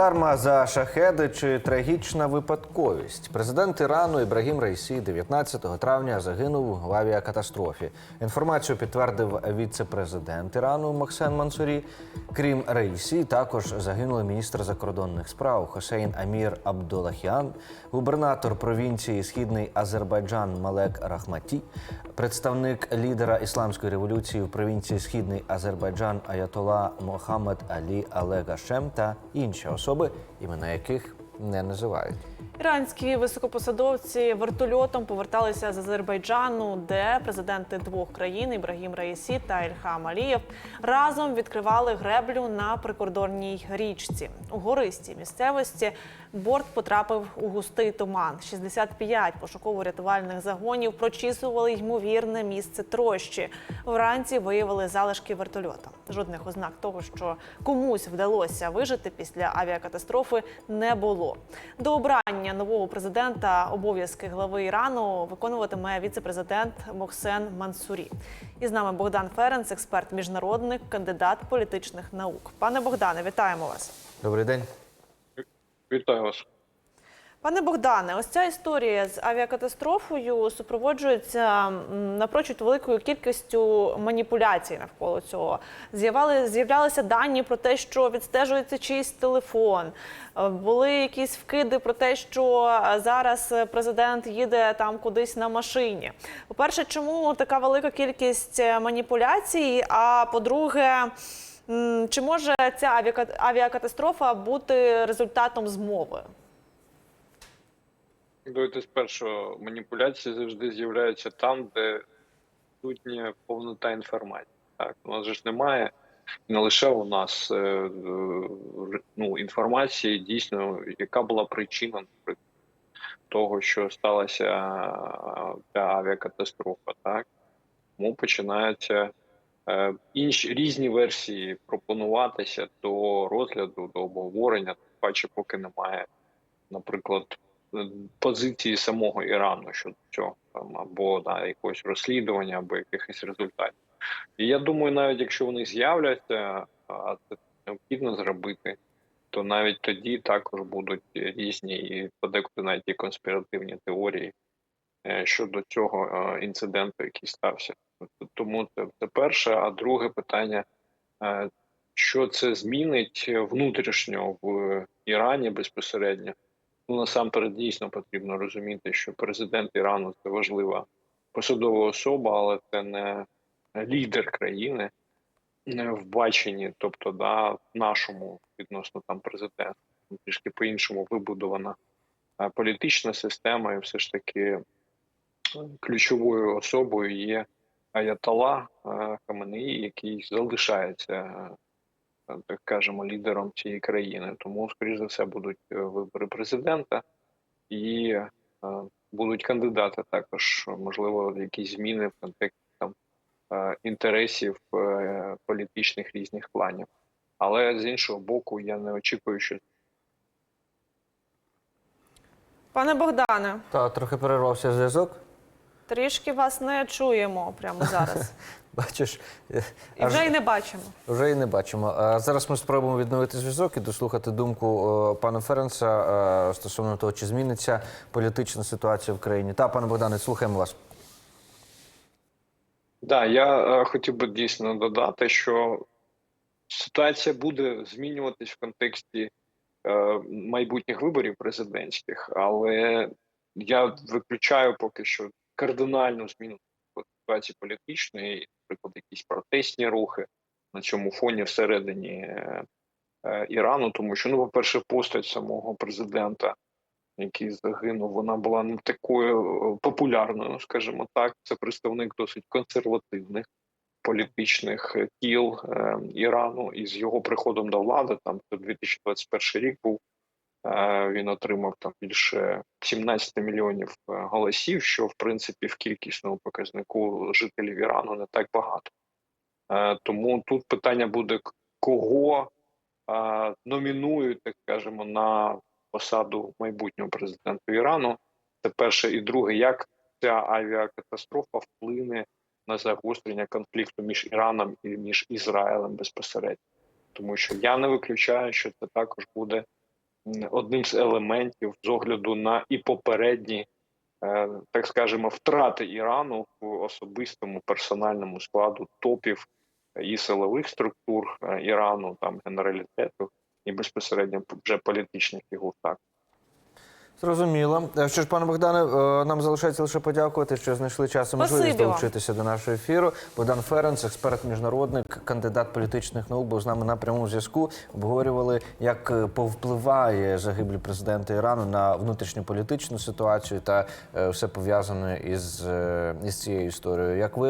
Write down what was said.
Карма за шахеди чи трагічна випадковість. Президент Ірану Ібрагім Рейсі 19 травня загинув в авіакатастрофі. Інформацію підтвердив віце-президент Ірану Максен Мансурі. Крім Рейсі, також загинули міністр закордонних справ Хосейн Амір Абдулахіан, губернатор провінції Східний Азербайджан Малек Рахматі, представник лідера ісламської революції в провінції Східний Азербайджан Аятола Мохаммед Алі Алегашем та інші особи, імена яких не називають. Іранські високопосадовці вертольотом поверталися з Азербайджану, де президенти двох країн Ібрагім Раїсі та Ільхам Алієв разом відкривали греблю на прикордонній річці. У гористій місцевості борт потрапив у густий туман. 65 пошуково-рятувальних загонів прочісували ймовірне місце трощі. Вранці виявили залишки вертольота. Жодних ознак того, що комусь вдалося вижити після авіакатастрофи, не було. До обрання нового президента обов'язки глави Ірану виконуватиме віце-президент Мохсен Мансурі. І з нами Богдан Ференц, експерт міжнародник, кандидат політичних наук. Пане Богдане, вітаємо вас. Добрий день. Вітаю вас. Пане Богдане, ось ця історія з авіакатастрофою супроводжується напрочуд великою кількістю маніпуляцій навколо цього. З'являлися дані про те, що відстежується чийсь телефон. Е, Були якісь вкиди про те, що е, зараз президент їде там кудись на машині. По-перше, чому така велика кількість е, маніпуляцій? А по-друге, чи може ця авіака- авіакатастрофа бути результатом змови? Давайте спершу маніпуляції завжди з'являються там, де відсутня повнота інформації. Так, у нас же ж немає не лише у нас е, ну, інформації дійсно, яка була причина того, що сталася е, ця авіакатастрофа. Так тому починаються е, інші різні версії пропонуватися до розгляду, до обговорення, тим паче, поки немає, наприклад, позиції самого Ірану щодо цього, там або да, якогось розслідування, або якихось результатів. І я думаю, навіть якщо вони з'являться, а це необхідно зробити, то навіть тоді також будуть різні і подекуди навіть і конспіративні теорії е, щодо цього е, інциденту, який стався. Тому це, це перше. А друге питання: е, що це змінить внутрішньо в Ірані безпосередньо? Ну насамперед дійсно потрібно розуміти, що президент Ірану це важлива посадова особа, але це не лідер країни не в баченні, тобто да, нашому відносно там президента трішки по-іншому вибудована е, політична система, і все ж таки е, ключовою особою є Аятола е, Хаменеї, який залишається, так кажемо, лідером цієї країни. Тому, скоріш за все, будуть е, вибори президента і е, будуть кандидати також, можливо, якісь зміни в контексті там е, інтересів політичних різних планів. Але з іншого боку, я не очікую, що Пане Богдане, Та трохи перервався зв'язок. Трішки вас не чуємо прямо зараз. Бачиш, е, І аж- вже й не бачимо. Вже і не бачимо. А зараз ми спробуємо відновити зв'язок і дослухати думку е, пана Ференца е, стосовно того, чи зміниться політична ситуація в країні. Та, пане Богдане, слухаємо вас. Да, я е, хотів би дійсно додати, що ситуація буде змінюватись в контексті е, майбутніх виборів президентських, але я виключаю поки що кардинальну зміну ситуації політичної, наприклад, якісь протестні рухи на цьому фоні всередині е, е, Ірану, тому що, ну, по-перше, постать самого президента, який загинув, вона була не такою е, популярною, скажімо так. Це представник досить консервативних політичних кіл е, Ірану, і з його приходом до влади, там це 2021 рік був. Він отримав там більше 17 мільйонів е, голосів, що в принципі в кількісному показнику жителів Ірану не так багато. Е, Тому тут питання буде кого номінують, так скажемо, на посаду майбутнього президента Ірану. Це перше і друге, як ця авіакатастрофа вплине на загострення конфлікту між Іраном і між Ізраїлем безпосередньо, тому що я не виключаю, що це також буде одним з елементів з огляду на і попередні, е, так скажемо, втрати Ірану в особистому персональному складу топів і силових структур е, Ірану, там генералітету, і безпосередньо вже політичних фігур. Так. Зрозуміло. Е, Що ж, пане Богдане, е, нам залишається лише подякувати, що знайшли час і можливість долучитися до нашого ефіру. Богдан Ференц, експерт міжнародник, кандидат політичних наук, був з нами на прямому зв'язку. Обговорювали, як е, повпливає загибель президента Ірану на внутрішню політичну ситуацію та все пов'язане із, із цією історією. Як ви